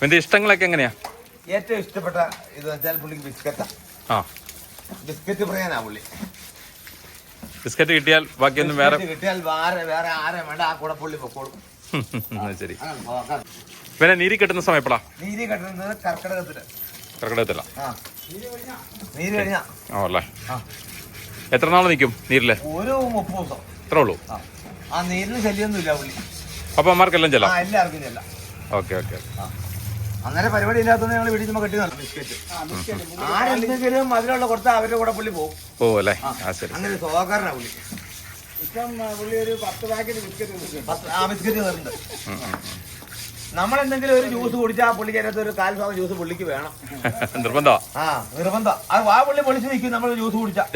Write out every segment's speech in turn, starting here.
നിന്റെ ഇഷ്ടങ്ങളൊക്കെ എങ്ങനെയാ? ഏറ്റവും ഇഷ്ടപ്പെട്ട ഇത് വെച്ചാൽ പുള്ളിക്ക് ബിസ്ക്കറ്റാ. ആ. ബിസ്ക്കറ്റ് പറയാനാ പുള്ളി. ബിസ്ക്കറ്റ് കിട്ടിയാൽ ബാക്കിയൊന്നും വേറെ കിട്ടിയാൽ വേറെ വേറെ ആരെ വേണ്ട ആ കൂടെ പുള്ളി പൊക്കോളും. ശരി. ഇവനെ പിന്നെ നീരി കെട്ടുന്ന സമയം എപ്പോഴാ നീരി കെട്ടുന്നത് കർക്കിടകത്തിൽ. നീര് കഴിഞ്ഞാ. അല്ലേ. എത്ര നാൾ നിൽക്കും നീരിൽ? ഒരു മുപ്പത് ദിവസം ഇത്രേ ഉള്ളൂ? ആ. നീരിന് ശല്യമൊന്നുമില്ല പുള്ളി. അപ്പൊ അമ്മമാർക്കെല്ലാം ചെല്ലാം? എല്ലാവർക്കും ചെല്ലാം. Okay okay. ആ. അന്നേരം പരിപാടി ഇല്ലാത്തതുകൊണ്ട് ഞങ്ങൾ വീട്ടിൽ ചുമ്മാ കെട്ടി നടക്കും ബിസ്ക്കറ്റ്. ആരെന്തെങ്കിലും അതിലുള്ള കുറച്ച് അവരുടെ കൂടെ പുള്ളി പോകും ഓ അല്ലേ? ആ ശരി. അങ്ങനെ സ്വഭാവക്കാരനാ പുള്ളി. ഇപ്പം ആ, പുള്ളി ഒരു പത്ത് പാക്കറ്റ് ബിസ്ക്കറ്റ് കൊടുക്കും പത്ത് ആ ബിസ്ക്കറ്റ് തരുന്നുണ്ട് ഉം, ഉം, നമ്മൾ എന്തെങ്കിലും ഒരു ജ്യൂസ് കുടിച്ചാൽ പുള്ളിക്ക് അതിനകത്ത് ഒരു കാൽ ഭാഗം ജ്യൂസ് പുള്ളിക്ക് വേണം. നിർബന്ധ? ആ നിർബന്ധം. അത് വാ പുള്ളി പൊളിച്ച് നിൽക്കും. നമ്മൾ ജ്യൂസ് കുടിച്ചാൽ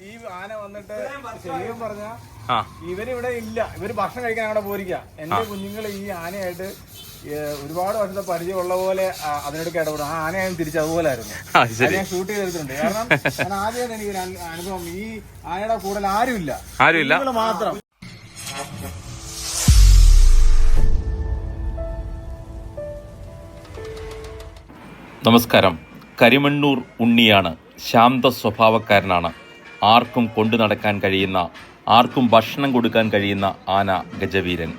ഈ ആന വന്നിട്ട് ശരിക്കും പറഞ്ഞ ആ. ഇവരിവിടെ ഇല്ല. ഇവർ ഭക്ഷണം കഴിക്കാൻ അവിടെ പോരിക്കാ എന്റെ കുഞ്ഞുങ്ങൾ ഈ ആനയായിട്ട് ഒരുപാട് വർഷത്തെ പരിചയമുള്ള പോലെ അതിനോടൊക്കെ ഇടപെടും ആ ആനയായും തിരിച്ച് അതുപോലെ ആയിരുന്നു. ഞാൻ ഷൂട്ട് ചെയ്തിട്ടുണ്ട്. കാരണം ഞാൻ ആദ്യമായിട്ട് എനിക്ക് അനുഭവം ഈ ആനയുടെ കൂടുതൽ ആരുമില്ല. ആരുമില്ല. മാത്രം. നമസ്കാരം. കരിമണ്ണൂർ ഉണ്ണിയാണ് ശാന്ത സ്വഭാവക്കാരനാണ്. ആർക്കും കൊണ്ടു നടക്കാൻ കഴിയുന്ന ആർക്കും ഭക്ഷണം കൊടുക്കാൻ കഴിയുന്ന ആന ഗജവീരൻ.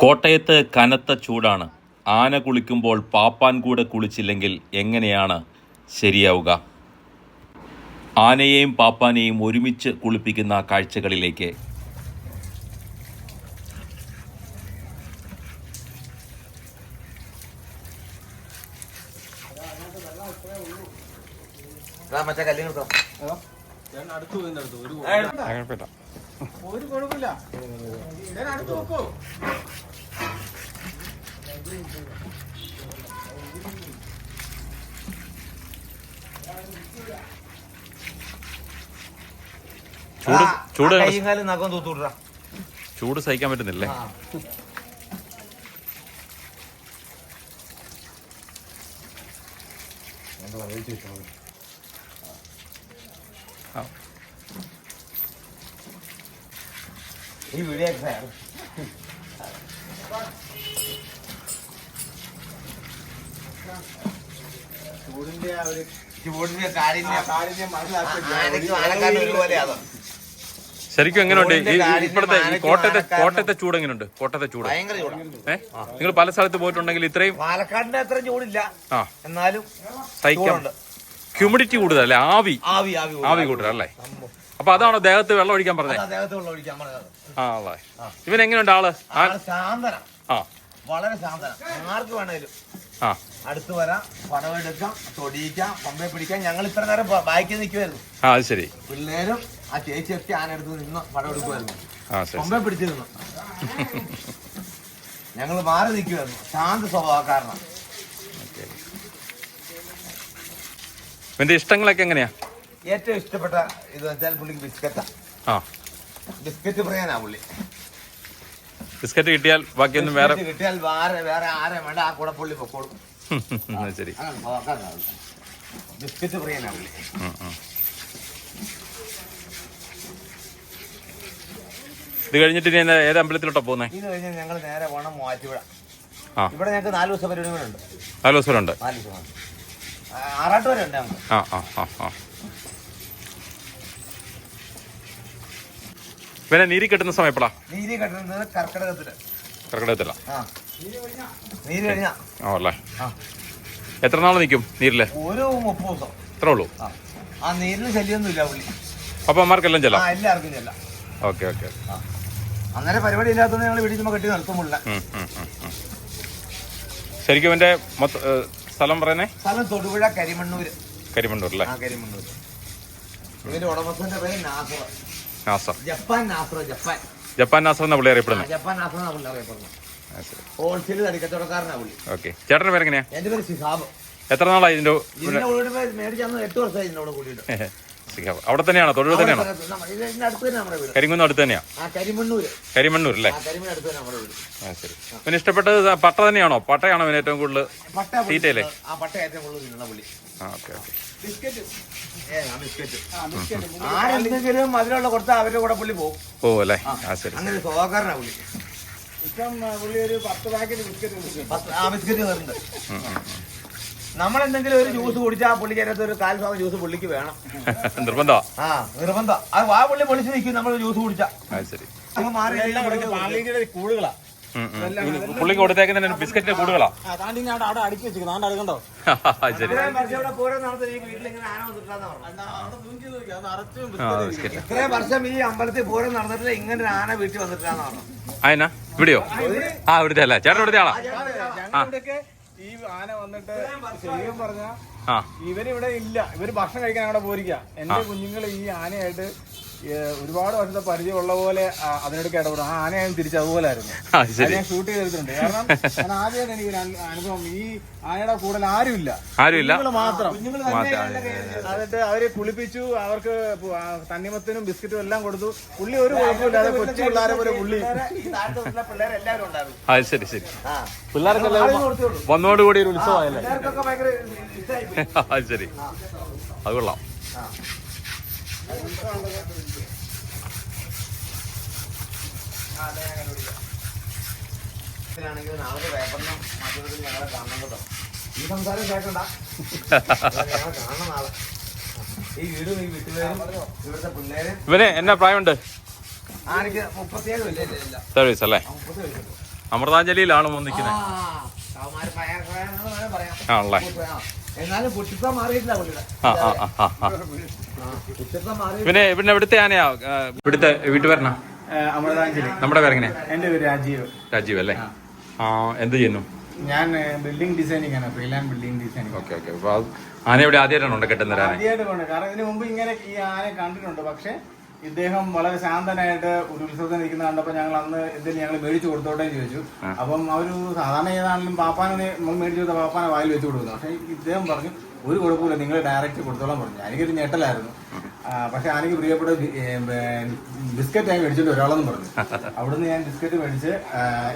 കോട്ടയത്ത് കനത്ത ചൂടാണ്. ആന കുളിക്കുമ്പോൾ പാപ്പാൻ കൂടെ കുളിച്ചില്ലെങ്കിൽ എങ്ങനെയാണ്? ശരിയാവുക. ആനയെയും പാപ്പാനെയും ഒരുമിച്ച് കുളിപ്പിക്കുന്ന കാഴ്ചകളിലേക്ക്. മറ്റേ ഞാൻ അടുത്ത് പോയി ഒരു ഒരു കുഴപ്പമില്ല ഞാൻ അടുത്ത് നോക്കൂ ചൂട് ചൂട് നഖം ചൂട് സഹിക്കാൻ പറ്റുന്നില്ലേ? ആ, വീഡിയോ ചൂടിന്റെ ആ ഒരു ചൂടിന്റെ മനസ്സിലാക്കി ഒരുപോലെയാണ്? ശരിക്കും എങ്ങനെയുണ്ട്? ഈ ഇപ്പോഴത്തെ കോട്ടയത്തെ കോട്ടയത്തെ ചൂട് എങ്ങനെയുണ്ട്? കോട്ടയത്തെ ചൂട്. ഭയങ്കര ചൂടാ. ഏ? നിങ്ങൾ പല സ്ഥലത്ത് പോയിട്ടുണ്ടെങ്കിൽ ഇത്രയും പാലക്കാടിന്റെ അത്ര ചൂടില്ല. ആ. എന്നാലും സഹിക്കാം. ഹ്യൂമിഡിറ്റി കൂടുതലല്ലേ? ആവി. ആവി ആവി ആവി കൂടുതലല്ലേ അപ്പൊ അതാണോ ദേഹത്ത് വെള്ളം ഒഴിക്കാൻ പറഞ്ഞേ? അത് അദ്ദേഹത്തെ വെള്ളം ഒഴിക്കാൻ പറഞ്ഞത്. ആ അല്ലേ ഇവൻ എങ്ങനെയുണ്ട് ആൾ ശാന്തന. ആ. വളരെ ശാന്തന. ആർക്ക് വേണേലും. ആ. അടുത്ത് വരാം പടമെടുക്കാം തൊടിയിക്കാം പമ്പയെ പിടിക്കാം. ഞങ്ങൾ ഇത്ര നേരം ബാക്കി ബാക്കിൽ നിൽക്കുമായിരുന്നു ആ അത് ശരി. പിള്ളേരും ആ ചേച്ചി ഒക്കെ ആനെടുത്ത് നിന്ന് പടം എടുക്കുമായിരുന്നു ആ ശരി പമ്പയെ പിടിച്ചിരുന്നു. ഞങ്ങൾ മാറി നിൽക്കുമായിരുന്നു ശാന്ത സ്വഭാവക്കാരനാണ് ഇവന്റെ ഇഷ്ടങ്ങളൊക്കെ എങ്ങനെയാ? ഏറ്റവും ഇഷ്ടപ്പെട്ട ഇത് വെച്ചാൽ പുള്ളിക്ക് ബിസ്ക്കറ്റാ. ആ. ബിസ്ക്കറ്റ് പറയാനാ പുള്ളി. ബിസ്ക്കറ്റ് കിട്ടിയാൽ ബാക്കിയൊന്നും വേറെ കിട്ടിയാൽ വേറെ വേറെ ആരെ വേണ്ട ആ കൂടെ പുള്ളി പൊക്കോളും. ശരി. ബിസ്ക്കറ്റ് പറയാനാ പുള്ളി. ഇത് കഴിഞ്ഞിട്ട് ഇനി ഏത് അമ്പലത്തിലോട്ടാ പോകുന്നത് ഇത് കഴിഞ്ഞാൽ ഞങ്ങൾ നേരെ പോകണം മൂവാറ്റുപുഴ. ആ. ഇവിടെ ഞങ്ങൾക്ക് നാല് ദിവസം പരിപാടികളുണ്ട് നാല് ദിവസം ഉണ്ട്. നാല് ദിവസം ആറാട്ട് വരെ ഉണ്ട് ഞങ്ങൾ ആ ആ ആ ആ. പിന്നെ നീരി കെട്ടുന്ന സമയം എപ്പോഴാ നീര് കെട്ടുന്നത് കർക്കിടകത്തിൽ. കർക്കിടകത്തില്ല നീര് കഴിഞ്ഞാ. ആ അല്ലേ? എത്ര നാൾ നിൽക്കും നീരിൽ? ഒരു മുപ്പത് ദിവസം. ഇത്രേ ഉള്ളൂ? ആ. നീരിന് ശല്യമൊന്നുമില്ല പുള്ളി. അപ്പൊ അമ്മമാർക്കെല്ലാം ആ ചെല്ലാം എല്ലാവർക്കും ചെല്ലാം. Okay okay. അങ്ങനെ പരിപാടി ഇല്ലാത്തതുകൊണ്ട് ഞങ്ങൾ വീട്ടിൽ കെട്ടി നിർത്തും പുള്ള ശരിക്കും എന്റെ സ്ഥലം പറയുന്നേ? സ്ഥലം തൊടുപുഴ കരിമണ്ണൂര്. കരിമണ്ണൂർ അല്ലേ? ആ കരിമണ്ണൂര്. ഇവന്റെ ഉടമസ്ഥന്റെ പേര് Nasar. Nasar Japan Nasar Japan. Japan Nasar എന്ന പുള്ളി ആ, അറിയപ്പെടുന്നത് ജപ്പാൻ നാസർ എന്നാ പുള്ളി അറിയപ്പെടുന്നത്. ആ, ശരി. ഹോൾസെയിൽ തടിക്കച്ചവടക്കാരനാ പുള്ളി. ഓക്കെ. ചേട്ടന്റെ പേരെങ്ങനെയാ? എന്റെ പേര് സിഹാബ് എത്ര നാളായി ഇതിന്റെ എട്ട് വർഷമായി കൂടിയിട്ട്. അവിടെ തന്നെയാണോ? തൊഴിൽ തന്നെയാണോ? നമ്മ- അടുത്ത് തന്നെ നമ്മുടെ വീട്. കരിങ്കുന്നം അടുത്ത് തന്നെയാ? കരിമണ്ണൂർ അല്ലേ? ആ കരിമണ്ണ അടുത്ത് തന്നെ നമ്മുടെ വീട്. ആ ശരി. പിന്നെ ഇഷ്ടപ്പെട്ടത് പട്ട തന്നെയാണോ? പട്ടയാണോ പിന്നെ ഏറ്റവും കൂടുതൽ തീറ്റയില്ലേ? ആ ഓക്കെ ആരെന്തെങ്കിലും കൊടുത്താൽ അവരുടെ കൂടെ പുള്ളി പോകും ഓ അല്ലേ? ആ ശരി അങ്ങനെ പുള്ളി. ഇപ്പം പുള്ളി ഒരു പത്ത് പാക്കറ്റ് ബിസ്ക്കറ്റ് കൊടുക്കും പത്ത്- ബിസ്ക്കറ്റ് തരുന്നുണ്ട്. നമ്മളെന്തെങ്കിലും ഒരു ജ്യൂസ് കുടിച്ചാൽ പുള്ളിക്കകത്ത് ഒരു കാൽ ഭാഗം ജ്യൂസ് പുള്ളിക്ക് വേണം. നിർബന്ധ ആ നിർബന്ധം. ആ വാ പുള്ളി പൊളിച്ച് നിൽക്കും നമ്മൾ ജ്യൂസ് കുടിച്ചാൽ ശരി. അങ്ങ് മാറി ഉം. കൊടുത്തേക്കുന്ന ബിസ്ക്കറ്റിന്റെ കൂടുകളാ. ശരി. ഇത്രയും വർഷം ഈ അമ്പലത്തിൽ പൂരം നടന്നിട്ടില്ല ഇങ്ങനെ ആന വീട്ടിൽ വന്നിട്ടില്ല പറഞ്ഞു ആയനാ ഇവിടെയോ? ആ ഇവിടുത്തെ അല്ല. ചേട്ടൻ ഇവിടുത്തെ ആളാ? ആ ആന വന്നിട്ട് ശരിക്കും പറഞ്ഞ ഇവരിവിടെ ഇല്ല. ഇവർ ഭക്ഷണം കഴിക്കാൻ അവിടെ പോരിക്ക എന്റെ കുഞ്ഞുങ്ങൾ ഈ ആനയായിട്ട് ഒരുപാട് വർഷത്തെ പരിചയമുള്ള പോലെ അതിനിടയ്ക്ക് ഇടപെടും ആ ആനയെ തിരിച്ച് അതുപോലെ ആയിരുന്നു. ഞാൻ ഷൂട്ട് ചെയ്തിട്ടുണ്ട്. കാരണം ഞാൻ ആദ്യമായിട്ട് എനിക്ക് അനുഭവം ഈ ആനയുടെ കൂടുതൽ ആരുമില്ല. ആരുമില്ല. മാത്രം. എന്നിട്ട് അവരെ കുളിപ്പിച്ചു അവർക്ക് തണ്ണിമത്തിനും ബിസ്ക്കറ്റും എല്ലാം കൊടുത്തു. പുള്ളി ഒരു കുഴപ്പമില്ലാതെ കൊച്ചു പിള്ളേരെ പോലെ പുള്ളി. അത് ശരി ശരി. വന്നോടുകൂടി ഒരു ഉത്സവമായല്ലേ. അത് ശരി. അത് കൊള്ളാം. ാണെങ്കിൽ നാളെ പേപ്പറിനും മാധ്യമത്തിലും ഞങ്ങളെ കാണണം കേട്ടോ. ഈ സംസാരം കേൾക്കണ്ട ഞങ്ങളെ കാണണം നാളെ ഈ വീടും ഈ വീട്ടുപേരും ഇവിടുത്തെ പിള്ളേരും ഇവന് എന്നാ പ്രായമുണ്ട്? ആർക്ക് മുപ്പത്തിയേഴ് സർവീസ് അല്ലേ അമൃതാഞ്ജലിയിലാണ് വന്നിരിക്കുന്നത് ആണല്ലേ. എന്നാലും മാറിയിട്ടില്ല മാറി ഇവന് പിന്നെ ഇവിടുത്തെ ആനയാ? ഇവിടുത്തെ വീട്ടുപേരനാ അമൃതാഞ്ജലി. നമ്മുടെ പേരെങ്ങനെ എന്റെ പേര് രാജീവ്. രാജീവ് അല്ലേ? ആ. എന്ത് ചെയ്യുന്നു? ഞാൻ ബിൽഡിംഗ് ഡിസൈനിങ് ആണ് freelance building designing okay okay. അപ്പൊ ആന ഇവിടെ ആദ്യമായിട്ടാണ് ഉണ്ട് കെട്ടുന്ന ആദ്യമായിട്ട് കൊണ്ട് കാരണം ഇതിനു മുമ്പ് ഇങ്ങനെ ഈ ആനയെ കണ്ടിട്ടുണ്ട്. പക്ഷേ ഇദ്ദേഹം വളരെ ശാന്തനായിട്ട് ഒരു ഉത്സവത്തിന് ഇരിക്കുന്ന കണ്ടപ്പോൾ ഞങ്ങൾ അന്ന് ഇതിന് ഞങ്ങൾ മേടിച്ചു കൊടുത്തോട്ടെ ചോദിച്ചു. അപ്പം അവർ സാധാരണ ഏതാണെങ്കിലും പാപ്പാനെ നമ്മൾ മേടിച്ചു കൊടുത്ത പാപ്പാനെ വായിൽ വെച്ച് കൊടുക്കുന്നു. പക്ഷെ ഇദ്ദേഹം പറഞ്ഞു ഒരു കുഴപ്പമില്ല നിങ്ങൾ ഡയറക്റ്റ് കൊടുത്തോളാൻ പറഞ്ഞു. എനിക്കൊരു ഞെട്ടലായിരുന്നു. പക്ഷെ എനിക്ക് പ്രിയപ്പെട്ട ബിസ്ക്കറ്റ് ഞാൻ മേടിച്ചിട്ട് ഒരാളെന്ന് പറഞ്ഞു. അവിടുന്ന് ഞാൻ ബിസ്ക്കറ്റ് മേടിച്ച്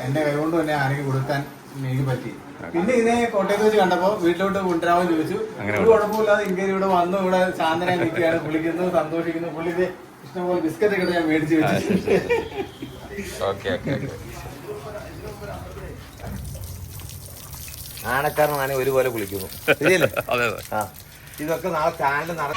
എന്റെ കൈകൊണ്ട് തന്നെ ആനയ്ക്ക് കൊടുക്കാൻ എനിക്ക് പറ്റി. പിന്നെ ഇതിനെ കോട്ടയത്ത് വെച്ച് കണ്ടപ്പോ വീട്ടിലോട്ട് കൊണ്ടുവരാമെന്ന് ചോദിച്ചു. ഒരു കുഴപ്പമില്ലാതെ ഇങ്ങനെ ഇവിടെ വന്നു ഇവിടെ ശാന്തന നിൽക്കുകയാണ് കുളിക്കുന്നു സന്തോഷിക്കുന്നു. പുള്ളിക്ക് ഇഷ്ടംപോലെ ബിസ്ക്കറ്റ് ഒക്കെ ഞാൻ മേടിച്ച് വെച്ചു. ആനക്കാരൻ ആന ഒരുപോലെ കുളിക്കുന്നു. ശരിയല്ലേ? അതെ അതെ. ആ ഇതൊക്കെ നാളെ ചാനൽ നട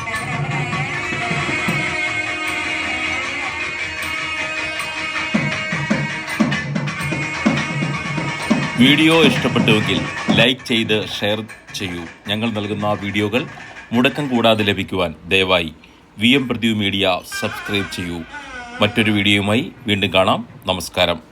വീഡിയോ ഇഷ്ടപ്പെട്ടുവെങ്കിൽ ലൈക്ക് ചെയ്ത് ഷെയർ ചെയ്യൂ. ഞങ്ങൾ നൽകുന്ന വീഡിയോകൾ മുടക്കം കൂടാതെ ലഭിക്കുവാൻ ദയവായി വി എം മീഡിയ സബ്സ്ക്രൈബ് ചെയ്യൂ. മറ്റൊരു വീഡിയോയുമായി വീണ്ടും കാണാം. നമസ്കാരം.